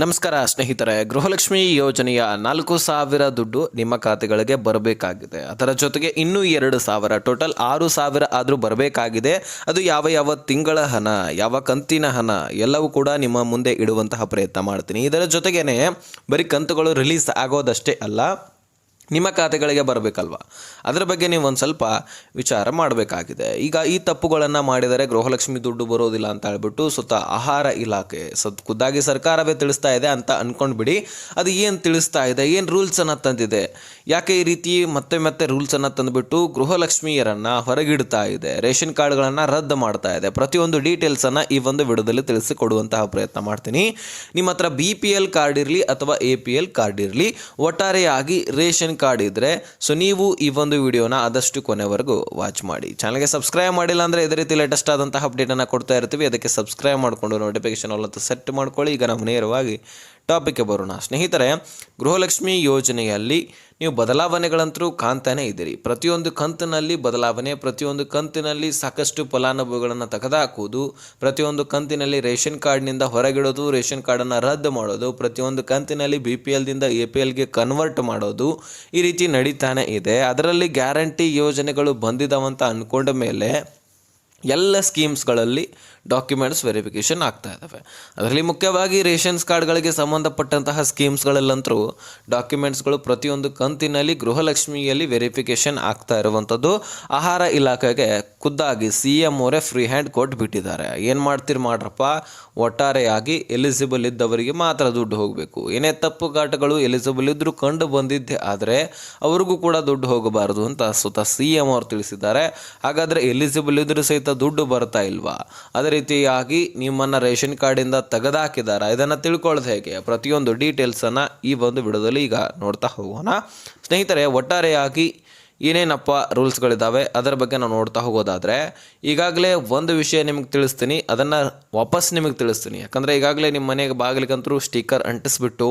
ನಮಸ್ಕಾರ, ಸ್ನೇಹಿತರೆ. ಗೃಹಲಕ್ಷ್ಮಿ ಯೋಜನೆಯ ನಾಲ್ಕು ಸಾವಿರ ದುಡ್ಡು ನಿಮ್ಮ ಖಾತೆಗಳಿಗೆ ಬರಬೇಕಾಗಿದೆ. ಅದರ ಜೊತೆಗೆ ಇನ್ನೂ ಎರಡು ಸಾವಿರ, ಟೋಟಲ್ ಆರು ಸಾವಿರ ಆದರೂ ಬರಬೇಕಾಗಿದೆ. ಅದು ಯಾವ ಯಾವ ತಿಂಗಳ ಹಣ, ಯಾವ ಕಂತಿನ ಹಣ, ಎಲ್ಲವೂ ಕೂಡ ನಿಮ್ಮ ಮುಂದೆ ಇಡುವಂತಹ ಪ್ರಯತ್ನ ಮಾಡ್ತೀನಿ. ಇದರ ಜೊತೆಗೇನೆ ಬರೀ ಕಂತುಗಳು ರಿಲೀಸ್ ಆಗೋದಷ್ಟೇ ಅಲ್ಲ, ನಿಮ್ಮ ಖಾತೆಗಳಿಗೆ ಬರಬೇಕಲ್ವ? ಅದರ ಬಗ್ಗೆ ನೀವು ಒಂದು ಸ್ವಲ್ಪ ವಿಚಾರ ಮಾಡಬೇಕಾಗಿದೆ. ಈಗ ಈ ತಪ್ಪುಗಳನ್ನು ಮಾಡಿದರೆ ಗೃಹಲಕ್ಷ್ಮಿ ದುಡ್ಡು ಬರೋದಿಲ್ಲ ಅಂತ ಹೇಳ್ಬಿಟ್ಟು ಸುತ್ತ ಆಹಾರ ಇಲಾಖೆ ಸತ್ ಖುದ್ದಾಗಿ ಸರ್ಕಾರವೇ ತಿಳಿಸ್ತಾ ಇದೆ ಅಂತ ಅಂದ್ಕೊಂಡ್ಬಿಡಿ ಅದು ಏನು ತಿಳಿಸ್ತಾ ಇದೆ? ಏನು ರೂಲ್ಸನ್ನು ತಂದಿದೆ? ಯಾಕೆ ಈ ರೀತಿ ಮತ್ತೆ ಮತ್ತೆ ರೂಲ್ಸನ್ನು ತಂದುಬಿಟ್ಟು ಗೃಹಲಕ್ಷ್ಮಿಯರನ್ನು ಹೊರಗಿಡ್ತಾ ಇದೆ? ರೇಷನ್ ಕಾರ್ಡ್ಗಳನ್ನು ರದ್ದು ಮಾಡ್ತಾ ಇದೆ. ಪ್ರತಿಯೊಂದು ಡೀಟೇಲ್ಸನ್ನು ಈ ಒಂದು ವಿಡಿಯೋದಲ್ಲಿ ತಿಳಿಸಿಕೊಡುವಂತಹ ಪ್ರಯತ್ನ ಮಾಡ್ತೀನಿ. ನಿಮ್ಮ ಹತ್ರ ಬಿ ಪಿ ಎಲ್ ಕಾರ್ಡ್ ಇರಲಿ ಅಥವಾ ಎ ಪಿ ಎಲ್ ಕಾರ್ಡ್ ಇರಲಿ, ಒಟ್ಟಾರೆಯಾಗಿ ರೇಷನ್ ಕಾರ್ಡ್ ಇದ್ದರೆ ಸೊ ನೀವು ಈ ಒಂದು ವಿಡಿಯೋನ ಆದಷ್ಟು ಕೊನೆವರೆಗೂ ವಾಚ್ ಮಾಡಿ. ಚಾನಲ್ಗೆ ಸಬ್ಸ್ಕ್ರೈಬ್ ಮಾಡಿಲ್ಲ ಅಂದರೆ ಇದೇ ರೀತಿ ಲೇಟೆಸ್ಟ್ ಆದಂತಹ ಅಪ್ಡೇಟನ್ನು ಕೊಡ್ತಾ ಇರ್ತೀವಿ. ಅದಕ್ಕೆ ಸಬ್ಸ್ಕ್ರೈಬ್ ಮಾಡಿಕೊಂಡು ನೋಟಿಫಿಕೇಶನ್ ಅಲ್ಲಂತೂ ಸೆಟ್ ಮಾಡ್ಕೊಳ್ಳಿ. ಈಗ ನಾವು ನೇರವಾಗಿ ಟಾಪಿಕ್ಗೆ ಬರೋಣ. ಸ್ನೇಹಿತರೆ, ಗೃಹಲಕ್ಷ್ಮಿ ಯೋಜನೆಯಲ್ಲಿ ನೀವು ಬದಲಾವಣೆಗಳಂತರೂ ಕಾಣ್ತಾನೆ ಇದ್ದೀರಿ. ಪ್ರತಿಯೊಂದು ಕಂತಿನಲ್ಲಿ ಬದಲಾವಣೆ, ಪ್ರತಿಯೊಂದು ಕಂತಿನಲ್ಲಿ ಸಾಕಷ್ಟು ಫಲಾನುಭವಿಗಳನ್ನು ತೆಗೆದುಹಾಕುವುದು ಪ್ರತಿಯೊಂದು ಕಂತಿನಲ್ಲಿ ರೇಷನ್ ಕಾರ್ಡ್ನಿಂದ ಹೊರಗಿಡೋದು, ರೇಷನ್ ಕಾರ್ಡನ್ನು ರದ್ದು ಮಾಡೋದು, ಪ್ರತಿಯೊಂದು ಕಂತಿನಲ್ಲಿ ಬಿ ಪಿ ಎಲ್ದಿಂದ ಎ ಪಿ ಎಲ್ಗೆ ಕನ್ವರ್ಟ್ ಮಾಡೋದು ಈ ರೀತಿ ನಡೀತಾನೆ ಇದೆ. ಅದರಲ್ಲಿ ಗ್ಯಾರಂಟಿ ಯೋಜನೆಗಳು ಬಂದಿದ್ದಾವಂತ ಅಂದ್ಕೊಂಡ ಮೇಲೆ ಎಲ್ಲ ಸ್ಕೀಮ್ಸ್ಗಳಲ್ಲಿ ಡಾಕ್ಯುಮೆಂಟ್ಸ್ ವೆರಿಫಿಕೇಷನ್ ಆಗ್ತಾ ಇದ್ದಾವೆ ಅದರಲ್ಲಿ ಮುಖ್ಯವಾಗಿ ರೇಷನ್ಸ್ ಕಾರ್ಡ್ಗಳಿಗೆ ಸಂಬಂಧಪಟ್ಟಂತಹ ಸ್ಕೀಮ್ಸ್ಗಳಲ್ಲಂತರೂ ಡಾಕ್ಯುಮೆಂಟ್ಸ್ಗಳು ಪ್ರತಿಯೊಂದು ಕಂತಿನಲ್ಲಿ ಗೃಹಲಕ್ಷ್ಮಿಯಲ್ಲಿ ವೆರಿಫಿಕೇಷನ್ ಆಗ್ತಾ ಇರುವಂಥದ್ದು. ಆಹಾರ ಇಲಾಖೆಗೆ ಖುದ್ದಾಗಿ ಸಿ ಎಂ ಅವರೇ ಫ್ರೀ ಹ್ಯಾಂಡ್ ಕೊಟ್ಟು ಬಿಟ್ಟಿದ್ದಾರೆ. ಏನು ಮಾಡ್ತೀರಿ ಮಾಡ್ರಪ್ಪ? ಒಟ್ಟಾರೆಯಾಗಿ ಎಲಿಜಿಬಲ್ ಇದ್ದವರಿಗೆ ಮಾತ್ರ ದುಡ್ಡು ಹೋಗಬೇಕು. ಏನೇ ತಪ್ಪು ಘಾಟಗಳು ಎಲಿಜಿಬಲ್ ಇದ್ದರೂ ಕಂಡು ಬಂದಿದ್ದೆ ಆದರೆ ಅವ್ರಿಗೂ ಕೂಡ ದುಡ್ಡು ಹೋಗಬಾರದು ಅಂತ ಸ್ವತಃ ಸಿ ಎಂ ಅವರು ತಿಳಿಸಿದ್ದಾರೆ. ಹಾಗಾದರೆ ಎಲಿಜಿಬಲ್ ಇದ್ದರೂ ಸಹಿತ ದುಡ್ಡು ಬರ್ತಾ ಇಲ್ವಾ? ಅದೇ ರೀತಿಯಾಗಿ ನಿಮ್ಮನ್ನು ರೇಷನ್ ಕಾರ್ಡಿಂದ ತೆಗೆದಾಕಿದ್ದಾರೆ. ಇದನ್ನು ತಿಳ್ಕೊಳ್ಳೋದು ಹೇಗೆ? ಪ್ರತಿಯೊಂದು ಡೀಟೇಲ್ಸನ್ನು ಈ ಒಂದು ವಿಡಿಯೋದಲ್ಲಿ ಈಗ ನೋಡ್ತಾ ಹೋಗೋಣ. ಸ್ನೇಹಿತರೆ, ಒಟ್ಟಾರೆಯಾಗಿ ಏನೇನಪ್ಪ ರೂಲ್ಸ್ಗಳಿದ್ದಾವೆ ಅದರ ಬಗ್ಗೆ ನಾವು ನೋಡ್ತಾ ಹೋಗೋದಾದರೆ, ಈಗಾಗಲೇ ಒಂದು ವಿಷಯ ನಿಮಗೆ ತಿಳಿಸ್ತೀನಿ, ಅದನ್ನು ವಾಪಸ್ ನಿಮಗೆ ತಿಳಿಸ್ತೀನಿ. ಯಾಕಂದರೆ ಈಗಾಗಲೇ ನಿಮ್ಮ ಮನೆಗೆ ಬಾಗಿಲಿಗಂತರೂ ಸ್ಟಿಕ್ಕರ್ ಅಂಟಿಸ್ಬಿಟ್ಟು,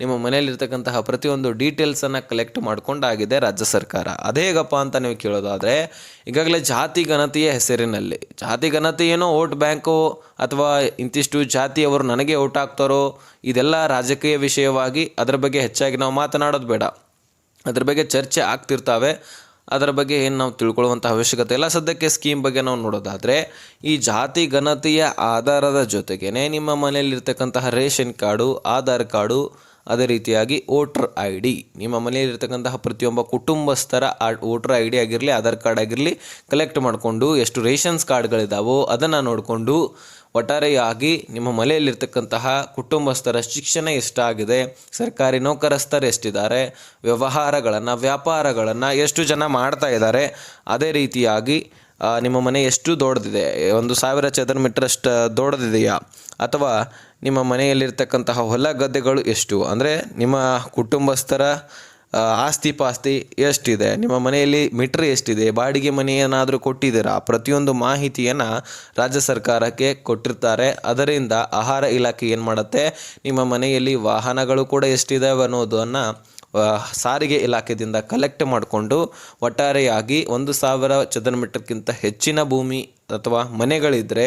ನಿಮ್ಮ ಮನೆಯಲ್ಲಿರ್ತಕ್ಕಂತಹ ಪ್ರತಿಯೊಂದು ಡೀಟೇಲ್ಸನ್ನು ಕಲೆಕ್ಟ್ ಮಾಡ್ಕೊಂಡಾಗಿದೆ ರಾಜ್ಯ ಸರ್ಕಾರ. ಅದೇ ಹೇಗಪ್ಪ ಅಂತ ನೀವು ಕೇಳೋದಾದರೆ, ಈಗಾಗಲೇ ಜಾತಿ ಗಣತಿಯ ಹೆಸರಿನಲ್ಲಿ, ಜಾತಿ ಗಣತಿ ಏನೋ ಓಟ್ ಬ್ಯಾಂಕು ಅಥವಾ ಇಂತಿಷ್ಟು ಜಾತಿಯವರು ನನಗೆ ಓಟ್ ಹಾಕ್ತಾರೋ, ಇದೆಲ್ಲ ರಾಜಕೀಯ ವಿಷಯವಾಗಿ ಅದರ ಬಗ್ಗೆ ಹೆಚ್ಚಾಗಿ ನಾವು ಮಾತನಾಡೋದು ಬೇಡ. ಅದ್ರ ಬಗ್ಗೆ ಚರ್ಚೆ ಆಗ್ತಿರ್ತಾವೆ. ಅದರ ಬಗ್ಗೆ ಏನು ನಾವು ತಿಳ್ಕೊಳ್ಳುವಂಥ ಅವಶ್ಯಕತೆ ಇಲ್ಲ. ಸದ್ಯಕ್ಕೆ ಸ್ಕೀಮ್ ಬಗ್ಗೆ ನಾವು ನೋಡೋದಾದರೆ, ಈ ಜಾತಿ ಘನತೆಯ ಆಧಾರದ ಜೊತೆಗೇ ನಿಮ್ಮ ಮನೆಯಲ್ಲಿರ್ತಕ್ಕಂತಹ ರೇಷನ್ ಕಾರ್ಡು, ಆಧಾರ್ ಕಾರ್ಡು ಅದೇ ರೀತಿಯಾಗಿ ವೋಟ್ರ್ ಐ ಡಿ ನಿಮ್ಮ ಮನೆಯಲ್ಲಿರ್ತಕ್ಕಂತಹ ಪ್ರತಿಯೊಬ್ಬ ಕುಟುಂಬಸ್ಥರ ಆ ವೋಟ್ರ್ ಐ ಡಿ ಆಗಿರಲಿ, ಆಧಾರ್ ಕಾರ್ಡ್ ಆಗಿರಲಿ ಕಲೆಕ್ಟ್ ಮಾಡಿಕೊಂಡು ಎಷ್ಟು ರೇಷನ್ಸ್ ಕಾರ್ಡ್ಗಳಿದ್ದಾವೋ ಅದನ್ನು ನೋಡಿಕೊಂಡು ಒಟ್ಟಾರೆಯಾಗಿ ನಿಮ್ಮ ಮನೆಯಲ್ಲಿರ್ತಕ್ಕಂತಹ ಕುಟುಂಬಸ್ಥರ ಶಿಕ್ಷಣ ಎಷ್ಟಾಗಿದೆ, ಸರ್ಕಾರಿ ನೌಕರಸ್ಥರು ಎಷ್ಟಿದ್ದಾರೆ, ವ್ಯವಹಾರಗಳನ್ನು, ವ್ಯಾಪಾರಗಳನ್ನು ಎಷ್ಟು ಜನ ಮಾಡ್ತಾ ಇದ್ದಾರೆ, ಅದೇ ರೀತಿಯಾಗಿ ನಿಮ್ಮ ಮನೆ ಎಷ್ಟು ದೊಡ್ಡದಿದೆ, ಒಂದು ಸಾವಿರ ಚದರ ಮೀಟರ್ ಅಷ್ಟು ದೊಡ್ಡದಿದೆಯಾ, ಅಥವಾ ನಿಮ್ಮ ಮನೆಯಲ್ಲಿರ್ತಕ್ಕಂತಹ ಹೊಲ ಗದ್ದೆಗಳು ಎಷ್ಟು? ಅಂದರೆ ನಿಮ್ಮ ಕುಟುಂಬಸ್ಥರ ಆಸ್ತಿ ಪಾಸ್ತಿ ಎಷ್ಟಿದೆ? ನಿಮ್ಮ ಮನೆಯಲ್ಲಿ ಮೀಟ್ರ್ ಎಷ್ಟಿದೆ? ಬಾಡಿಗೆ ಮನೆ ಏನಾದರೂ ಕೊಟ್ಟಿದ್ದೀರಾ? ಪ್ರತಿಯೊಂದು ಮಾಹಿತಿಯನ್ನು ರಾಜ್ಯ ಸರ್ಕಾರಕ್ಕೆ ಕೊಟ್ಟಿರ್ತಾರೆ. ಅದರಿಂದ ಆಹಾರ ಇಲಾಖೆ ಏನು ಮಾಡುತ್ತೆ? ನಿಮ್ಮ ಮನೆಯಲ್ಲಿ ವಾಹನಗಳು ಕೂಡ ಎಷ್ಟಿದ್ದಾವೆ ಅನ್ನೋದನ್ನು ಸಾರಿಗೆ ಇಲಾಖೆಯಿಂದ ಕಲೆಕ್ಟ್ ಮಾಡಿಕೊಂಡು ಒಟ್ಟಾರೆಯಾಗಿ ಒಂದು ಸಾವಿರ ಚದರ ಮೀಟರ್ಗಿಂತ ಹೆಚ್ಚಿನ ಭೂಮಿ ಅಥವಾ ಮನೆಗಳಿದ್ದರೆ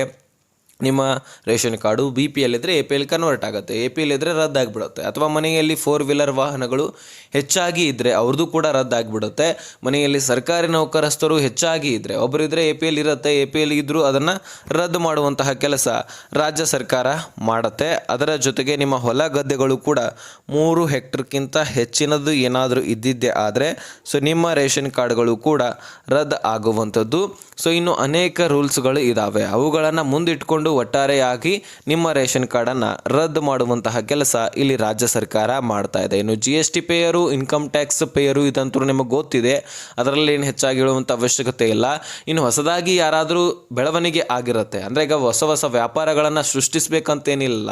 ನಿಮ್ಮ ration card, B P L ಇದ್ದರೆ ಎ ಪಿ ಎಲ್ ಕನ್ವರ್ಟ್ ಆಗುತ್ತೆ. ಎ ಪಿ ಎಲ್ ಇದ್ದರೆ ರದ್ದಾಗಿಬಿಡುತ್ತೆ. ಅಥವಾ ಮನೆಯಲ್ಲಿ ಫೋರ್ ವೀಲರ್ ವಾಹನಗಳು ಹೆಚ್ಚಾಗಿ ಇದ್ದರೆ ಅವ್ರದ್ದು ಕೂಡ ರದ್ದಾಗಿಬಿಡುತ್ತೆ. ಮನೆಯಲ್ಲಿ ಸರ್ಕಾರಿ ನೌಕರಸ್ಥರು ಹೆಚ್ಚಾಗಿ ಇದ್ದರೆ ಒಬ್ಬರಿದ್ದರೆ ಎ ಪಿ ಎಲ್ ಇರುತ್ತೆ ಎ ಪಿ ಎಲ್ ಇದ್ದರೂ ಅದನ್ನು ರದ್ದು ಮಾಡುವಂತಹ ಕೆಲಸ ರಾಜ್ಯ ಸರ್ಕಾರ ಮಾಡುತ್ತೆ. ಅದರ ಜೊತೆಗೆ ನಿಮ್ಮ ಹೊಲ ಗದ್ದೆಗಳು ಕೂಡ ಮೂರು ಹೆಕ್ಟರ್ಕ್ಕಿಂತ ಹೆಚ್ಚಿನದು ಏನಾದರೂ ಇದ್ದಿದ್ದೆ ಆದರೆ, ಸೊ ನಿಮ್ಮ ರೇಷನ್ ಕಾರ್ಡ್ಗಳು ಕೂಡ ರದ್ದು ಆಗುವಂಥದ್ದು. ಸೊ ಇನ್ನು ಅನೇಕ ರೂಲ್ಸ್ಗಳು ಇದ್ದಾವೆ ಅವುಗಳನ್ನು ಮುಂದಿಟ್ಕೊಂಡು ಒಟ್ಟಾರೆಯಾಗಿ ನಿಮ್ಮ ರೇಷನ್ ಕಾರ್ಡನ್ನು ರದ್ದು ಮಾಡುವಂತಹ ಕೆಲಸ ಇಲ್ಲಿ ರಾಜ್ಯ ಸರ್ಕಾರ ಮಾಡ್ತಾ ಇದೆ. ಇನ್ನು G S T payer income tax payer ಇದಂತೂ ನಿಮಗೆ ಗೊತ್ತಿದೆ. ಅದರಲ್ಲಿ ಏನು ಹೆಚ್ಚಾಗಿ ಹೇಳುವಂಥ ಅವಶ್ಯಕತೆ ಇಲ್ಲ. ಇನ್ನು ಹೊಸದಾಗಿ ಯಾರಾದರೂ ಬೆಳವಣಿಗೆ ಆಗಿರುತ್ತೆ. ಅಂದರೆ ಈಗ ಹೊಸ ಹೊಸ ವ್ಯಾಪಾರಗಳನ್ನು ಸೃಷ್ಟಿಸಬೇಕಂತೇನಿಲ್ಲ.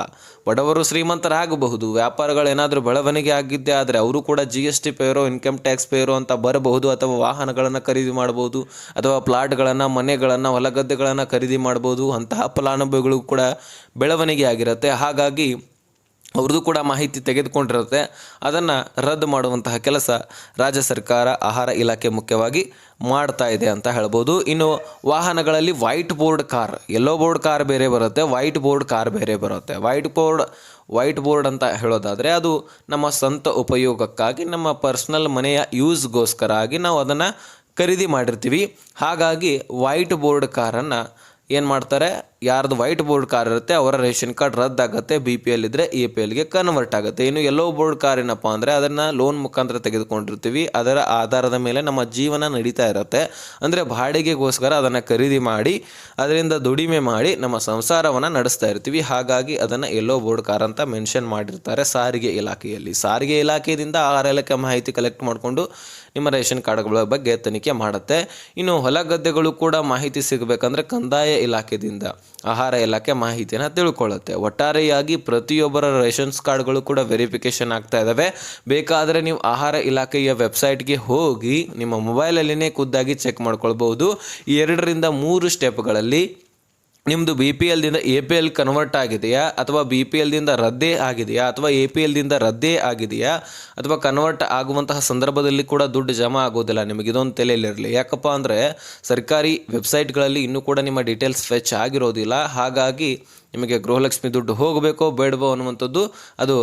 ಬಡವರು ಶ್ರೀಮಂತರಾಗಬಹುದು. ವ್ಯಾಪಾರಗಳು ಏನಾದರೂ ಬೆಳವಣಿಗೆ ಆಗಿದ್ದೇ ಆದರೆ ಅವರು ಕೂಡ G S T payer income tax payer ಅಂತ ಬರಬಹುದು ಅಥವಾ ವಾಹನಗಳನ್ನು ಖರೀದಿ ಮಾಡಬಹುದು ಅಥವಾ ಪ್ಲಾಟ್ಗಳನ್ನು ಮನೆಗಳನ್ನು ಹೊಲಗದ್ದೆಗಳನ್ನು ಖರೀದಿ ಮಾಡ್ಬೋದು. ಅಂತಹ ಫಲಾನುಭವಿಗಳು ಕೂಡ ಬೆಳವಣಿಗೆ ಆಗಿರುತ್ತೆ. ಹಾಗಾಗಿ ಅವ್ರದ್ದು ಕೂಡ ಮಾಹಿತಿ ತೆಗೆದುಕೊಂಡಿರುತ್ತೆ. ಅದನ್ನು ರದ್ದು ಮಾಡುವಂತಹ ಕೆಲಸ ರಾಜ್ಯ ಸರ್ಕಾರ, ಆಹಾರ ಇಲಾಖೆ ಮುಖ್ಯವಾಗಿ ಮಾಡ್ತಾ ಇದೆ ಅಂತ ಹೇಳ್ಬೋದು. ಇನ್ನು ವಾಹನಗಳಲ್ಲಿ white board car yellow board car ಬೇರೆ ಬರುತ್ತೆ ವೈಟ್ ಬೋರ್ಡ್ ಕಾರ್ ಬೇರೆ ಬರುತ್ತೆ. ವೈಟ್ ಬೋರ್ಡ್ ವೈಟ್ ಬೋರ್ಡ್ ಅಂತ ಹೇಳೋದಾದರೆ ಅದು ನಮ್ಮ ಸ್ವಂತ ಉಪಯೋಗಕ್ಕಾಗಿ, ನಮ್ಮ ಪರ್ಸ್ನಲ್ ಮನೆಯ ಯೂಸ್ಗೋಸ್ಕರ ಆಗಿ ನಾವು ಅದನ್ನು ಖರೀದಿ ಮಾಡಿರ್ತೀವಿ. ಹಾಗಾಗಿ ವೈಟ್ ಬೋರ್ಡ್ ಕಾರನ್ನು ಏನು ಮಾಡ್ತಾರೆ? ಯಾರ್ದು ವೈಟ್ ಬೋರ್ಡ್ ಕಾರ್ ಇರುತ್ತೆ, ಅವರ ರೇಷನ್ ಕಾರ್ಡ್ ರದ್ದಾಗುತ್ತೆ ಬಿ ಪಿ ಎಲ್ ಇದ್ದರೆ ಎ ಪಿ ಎಲ್ಗೆ ಕನ್ವರ್ಟ್ ಆಗುತ್ತೆ. ಇನ್ನು ಎಲ್ಲೋ ಬೋರ್ಡ್ ಕಾರ್ ಏನಪ್ಪ ಅಂದರೆ, ಅದನ್ನು ಲೋನ್ ಮುಖಾಂತರ ತೆಗೆದುಕೊಂಡಿರ್ತೀವಿ. ಅದರ ಆಧಾರದ ಮೇಲೆ ನಮ್ಮ ಜೀವನ ನಡೀತಾ ಇರುತ್ತೆ. ಅಂದರೆ ಬಾಡಿಗೆಗೋಸ್ಕರ ಅದನ್ನು ಖರೀದಿ ಮಾಡಿ, ಅದರಿಂದ ದುಡಿಮೆ ಮಾಡಿ ನಮ್ಮ ಸಂಸಾರವನ್ನು ನಡೆಸ್ತಾ ಇರ್ತೀವಿ. ಹಾಗಾಗಿ ಅದನ್ನು ಎಲ್ಲೋ ಬೋರ್ಡ್ ಕಾರ್ ಅಂತ ಮೆನ್ಷನ್ ಮಾಡಿರ್ತಾರೆ ಸಾರಿಗೆ ಇಲಾಖೆಯಲ್ಲಿ. ಸಾರಿಗೆ ಇಲಾಖೆಯಿಂದ ಆಹಾರ ಇಲಾಖೆ ಮಾಹಿತಿ ಕಲೆಕ್ಟ್ ಮಾಡಿಕೊಂಡು ನಿಮ್ಮ ರೇಷನ್ ಕಾರ್ಡ್ಗಳ ಬಗ್ಗೆ ತನಿಖೆ ಮಾಡುತ್ತೆ. ಇನ್ನು ಹೊಲ ಗದ್ದೆಗಳು ಕೂಡ ಮಾಹಿತಿ ಸಿಗಬೇಕಂದ್ರೆ ಕಂದಾಯ ಇಲಾಖೆದಿಂದ. ಆಹಾರ ಇಲಾಖೆ ಮಾಹಿತಿಯನ್ನು ತಿಳ್ಕೊಳ್ಳುತ್ತೆ. ಒಟ್ಟಾರೆಯಾಗಿ ಪ್ರತಿಯೊಬ್ಬರ ರೇಷನ್ಸ್ ಕಾರ್ಡ್ಗಳು ಕೂಡ ವೆರಿಫಿಕೇಷನ್ ಆಗ್ತಾ ಇದ್ದಾವೆ ಬೇಕಾದರೆ ನೀವು ಆಹಾರ ಇಲಾಖೆಯ ವೆಬ್ಸೈಟ್ಗೆ ಹೋಗಿ ನಿಮ್ಮ ಮೊಬೈಲಲ್ಲಿನೇ ಖುದ್ದಾಗಿ ಚೆಕ್ ಮಾಡ್ಕೊಳ್ಬಹುದು. ಎರಡರಿಂದ ಮೂರು ಸ್ಟೆಪ್ಗಳಲ್ಲಿ ನಿಮ್ಮದು ಬಿ ಪಿ ಎಲ್ದಿಂದ ಎ ಪಿ ಎಲ್ ಕನ್ವರ್ಟ್ ಆಗಿದೆಯಾ? ಅಥವಾ ಬಿ ಪಿ ಎಲ್ದಿಂದ ರದ್ದೇ ಆಗಿದೆಯಾ? ಅಥವಾ ಎ ಪಿ ಎಲ್ದಿಂದ ರದ್ದೇ ಆಗಿದೆಯಾ? ಅಥವಾ ಕನ್ವರ್ಟ್ ಆಗುವಂತಹ ಸಂದರ್ಭದಲ್ಲಿ ಕೂಡ ದುಡ್ಡು ಜಮಾ ಆಗೋದಿಲ್ಲ? ನಿಮಗೆ ಇದೊಂದು ತಲೆಯಲ್ಲಿರಲಿ ಯಾಕಪ್ಪ ಅಂದರೆ ಸರ್ಕಾರಿ ವೆಬ್ಸೈಟ್ಗಳಲ್ಲಿ ಇನ್ನೂ ಕೂಡ ನಿಮ್ಮ ಡೀಟೇಲ್ಸ್ ಫೆಚ್ ಆಗಿರೋದಿಲ್ಲ. ಹಾಗಾಗಿ ನಿಮಗೆ ಗೃಹಲಕ್ಷ್ಮಿ ದುಡ್ಡು ಹೋಗಬೇಕೋ ಬೇಡವೋ ಅನ್ನುವಂಥದ್ದು ಅದು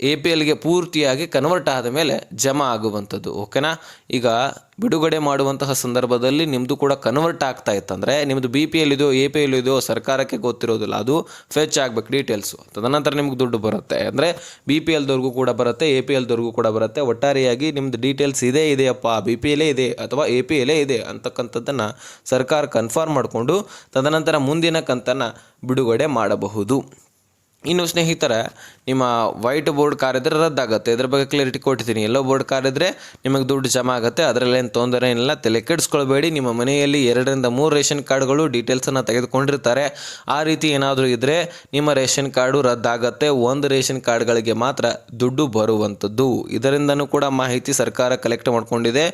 ಎ ಪಿ ಎಲ್ಗೆ ಪೂರ್ತಿಯಾಗಿ ಕನ್ವರ್ಟ್ ಆದ ಮೇಲೆ ಜಮಾ ಆಗುವಂಥದ್ದು ಓಕೆನಾ ಈಗ ಬಿಡುಗಡೆ ಮಾಡುವಂತಹ ಸಂದರ್ಭದಲ್ಲಿ ನಿಮ್ಮದು ಕೂಡ ಕನ್ವರ್ಟ್ ಆಗ್ತಾ ಇತ್ತಂದರೆ ನಿಮ್ಮದು ಬಿ ಪಿ ಎಲ್ ಇದೆಯೋ ಎ ಪಿ ಎಲ್ ಇದೆಯೋ ಸರ್ಕಾರಕ್ಕೆ ಗೊತ್ತಿರೋದಿಲ್ಲ. ಅದು ಫೆಚ್ ಆಗಬೇಕು ಡೀಟೇಲ್ಸು ತದನಂತರ ನಿಮ್ಗೆ ದುಡ್ಡು ಬರುತ್ತೆ. ಅಂದರೆ ಬಿ ಪಿ ಎಲ್ದವ್ರಿಗೂ ಕೂಡ ಬರುತ್ತೆ, ಎ ಪಿ ಎಲ್ದವ್ರಿಗೂ ಕೂಡ ಬರುತ್ತೆ. ಒಟ್ಟಾರೆಯಾಗಿ ನಿಮ್ಮದು ಡೀಟೇಲ್ಸ್ ಇದೇ ಇದೆಯಪ್ಪ, ಬಿ ಪಿ ಎಲ್ಲೇ ಇದೆ ಅಥವಾ ಎ ಪಿ ಎಲ್ಲೇ ಇದೆ ಅಂತಕ್ಕಂಥದ್ದನ್ನು ಸರ್ಕಾರ ಕನ್ಫರ್ಮ್ ಮಾಡಿಕೊಂಡು ತದನಂತರ ಮುಂದಿನ ಕಂತನ್ನು ಬಿಡುಗಡೆ ಮಾಡಬಹುದು. ಇನ್ನು ಸ್ನೇಹಿತರೆ, ನಿಮ್ಮ ವೈಟ್ ಬೋರ್ಡ್ ಕಾರ್ ಇದ್ದರೆ ರದ್ದಾಗುತ್ತೆ. ಇದ್ರ ಬಗ್ಗೆ ಕ್ಲಾರಿಟಿ ಕೊಟ್ಟಿದ್ದೀನಿ. ಎಲ್ಲೋ ಬೋರ್ಡ್ ಕಾರ್ ಇದ್ದರೆ ನಿಮಗೆ ದುಡ್ಡು ಜಮಾ ಆಗುತ್ತೆ. ಅದರಲ್ಲೇನು ತೊಂದರೆ ಏನಿಲ್ಲ ತಲೆ ಕೆಡಿಸ್ಕೊಳ್ಬೇಡಿ. ನಿಮ್ಮ ಮನೆಯಲ್ಲಿ ಎರಡರಿಂದ ಮೂರು ರೇಷನ್ ಕಾರ್ಡ್ಗಳು ಡೀಟೇಲ್ಸನ್ನು ತೆಗೆದುಕೊಂಡಿರ್ತಾರೆ. ಆ ರೀತಿ ಏನಾದರೂ ಇದ್ದರೆ ನಿಮ್ಮ ರೇಷನ್ ಕಾರ್ಡು ರದ್ದಾಗತ್ತೆ. ಒಂದು ರೇಷನ್ ಕಾರ್ಡ್ಗಳಿಗೆ ಮಾತ್ರ ದುಡ್ಡು ಬರುವಂಥದ್ದು ಇದರಿಂದನೂ ಕೂಡ ಮಾಹಿತಿ ಸರ್ಕಾರ ಕಲೆಕ್ಟ್ ಮಾಡಿಕೊಂಡಿದೆ.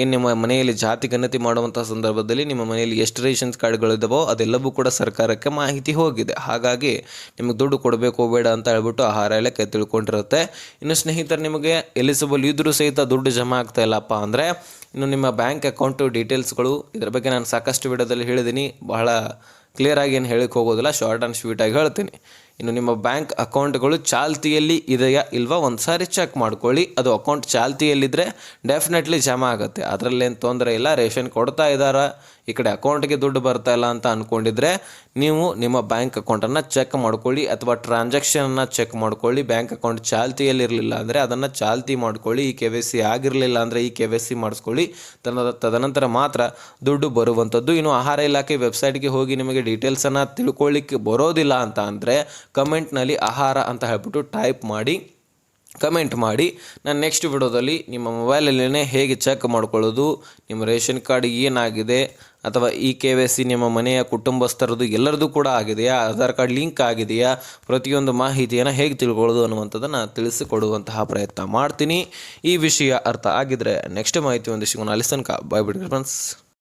ಏನು ನಿಮ್ಮ ಮನೆಯಲ್ಲಿ ಜಾತಿ ಗಣತಿ ಮಾಡುವಂಥ ಸಂದರ್ಭದಲ್ಲಿ ನಿಮ್ಮ ಮನೆಯಲ್ಲಿ ಎಷ್ಟು ರೇಷನ್ ಕಾರ್ಡ್ಗಳಿದ್ದಾವೋ ಅದೆಲ್ಲವೂ ಕೂಡ ಸರ್ಕಾರಕ್ಕೆ ಮಾಹಿತಿ ಹೋಗಿದೆ. ಹಾಗಾಗಿ ನಿಮಗೆ ದುಡ್ಡು ಕೊಡಬೇಕು. ಬೇಡ ಅಂತ ಹೇಳ್ಬಿಟ್ಟು ಆಹಾರ ಇಲಾಖೆ ತಿಳ್ಕೊಂಡಿರುತ್ತೆ ಇನ್ನು ಸ್ನೇಹಿತರು, ನಿಮಗೆ ಎಲಿಜಿಬಲ್ ಇದ್ರೂ ಸಹಿತ ದುಡ್ಡು ಜಮಾ ಆಗ್ತಾ ಇಲ್ಲಪ್ಪ ಅಂದರೆ, ಇನ್ನು ನಿಮ್ಮ ಬ್ಯಾಂಕ್ ಅಕೌಂಟು ಡೀಟೇಲ್ಸ್ಗಳು ಇದ್ರ ಬಗ್ಗೆ ನಾನು ಸಾಕಷ್ಟು ವಿಡಿಯೋದಲ್ಲಿ ಹೇಳಿದ್ದೀನಿ. ಬಹಳ ಕ್ಲಿಯರಾಗಿ ಏನು ಹೇಳಕ್ಕೆ ಹೋಗೋದಿಲ್ಲ ಶಾರ್ಟ್ ಆ್ಯಂಡ್ ಸ್ವೀಟಾಗಿ ಹೇಳ್ತೀನಿ. ಇನ್ನು ನಿಮ್ಮ ಬ್ಯಾಂಕ್ ಅಕೌಂಟ್ಗಳು ಚಾಲ್ತಿಯಲ್ಲಿ ಇದೆಯಾ ಇಲ್ವಾ ಒಂದು ಸಾರಿ ಚೆಕ್ ಮಾಡ್ಕೊಳ್ಳಿ. ಅದು ಅಕೌಂಟ್ ಚಾಲ್ತಿಯಲ್ಲಿದ್ದರೆ ಡೆಫಿನೆಟ್ಲಿ ಜಮಾ ಆಗುತ್ತೆ. ಅದರಲ್ಲೇನು ತೊಂದರೆ ಇಲ್ಲ, ರೇಷನ್ ಕೊಡ್ತಾ ಇದ್ದಾರಾ ಈ ಕಡೆ ಅಕೌಂಟ್ಗೆ ದುಡ್ಡು ಬರ್ತಾ ಇಲ್ಲ ಅಂತ ಅಂದ್ಕೊಂಡಿದ್ರೆ ನೀವು ನಿಮ್ಮ ಬ್ಯಾಂಕ್ ಅಕೌಂಟನ್ನು ಚೆಕ್ ಮಾಡ್ಕೊಳ್ಳಿ ಅಥವಾ ಟ್ರಾನ್ಸಾಕ್ಷನನ್ನು ಚೆಕ್ ಮಾಡ್ಕೊಳ್ಳಿ. ಬ್ಯಾಂಕ್ ಅಕೌಂಟ್ ಚಾಲ್ತಿಯಲ್ಲಿರಲಿಲ್ಲ ಅಂದರೆ ಅದನ್ನು ಚಾಲ್ತಿ ಮಾಡ್ಕೊಳ್ಳಿ. ಈ ಕೆ ವೈ ಸಿ ಆಗಿರಲಿಲ್ಲ ಅಂದರೆ ಈ ಕೆ ವೈ ಸಿ ಮಾಡಿಸ್ಕೊಳ್ಳಿ. ತನ್ನ ತದನಂತರ ಮಾತ್ರ ದುಡ್ಡು ಬರುವಂಥದ್ದು ಇನ್ನು ಆಹಾರ ಇಲಾಖೆ ವೆಬ್ಸೈಟ್ಗೆ ಹೋಗಿ ನಿಮಗೆ ಡೀಟೇಲ್ಸನ್ನು ತಿಳ್ಕೊಳ್ಳಿಕ್ಕೆ ಬರೋದಿಲ್ಲ ಅಂತ ಅಂದರೆ ಕಮೆಂಟ್ನಲ್ಲಿ ಆಹಾರ ಅಂತ ಹೇಳ್ಬಿಟ್ಟು ಟೈಪ್ ಮಾಡಿ ಕಮೆಂಟ್ ಮಾಡಿ. ನಾನು ನೆಕ್ಸ್ಟ್ ವಿಡಿಯೋದಲ್ಲಿ ನಿಮ್ಮ ಮೊಬೈಲಲ್ಲೇ ಹೇಗೆ ಚೆಕ್ ಮಾಡ್ಕೊಳ್ಳೋದು, ನಿಮ್ಮ ರೇಷನ್ ಕಾರ್ಡ್ ಏನಾಗಿದೆ, ಅಥವಾ ಇ ಕೆ ವೈ ಸಿ ನಿಮ್ಮ ಮನೆಯ ಕುಟುಂಬಸ್ಥರದ್ದು ಎಲ್ಲರದ್ದು ಕೂಡ ಆಗಿದೆಯಾ, ಆಧಾರ್ ಕಾರ್ಡ್ ಲಿಂಕ್ ಆಗಿದೆಯಾ, ಪ್ರತಿಯೊಂದು ಮಾಹಿತಿಯನ್ನು ಹೇಗೆ ತಿಳ್ಕೊಳ್ಳೋದು ಅನ್ನುವಂಥದ್ದನ್ನು ತಿಳಿಸಿಕೊಡುವಂತಹ ಪ್ರಯತ್ನ ಮಾಡ್ತೀನಿ. ಈ ವಿಷಯ ಅರ್ಥ ಆಗಿದ್ದರೆ ನೆಕ್ಸ್ಟ್ ಮಾಹಿತಿ ಒಂದು ಸಿಗೋಣ. ಅಲ್ಲಿ ತನಕ ಬಾಯ್ ಬಿಡಿ ಫ್ರೆಂಡ್ಸ್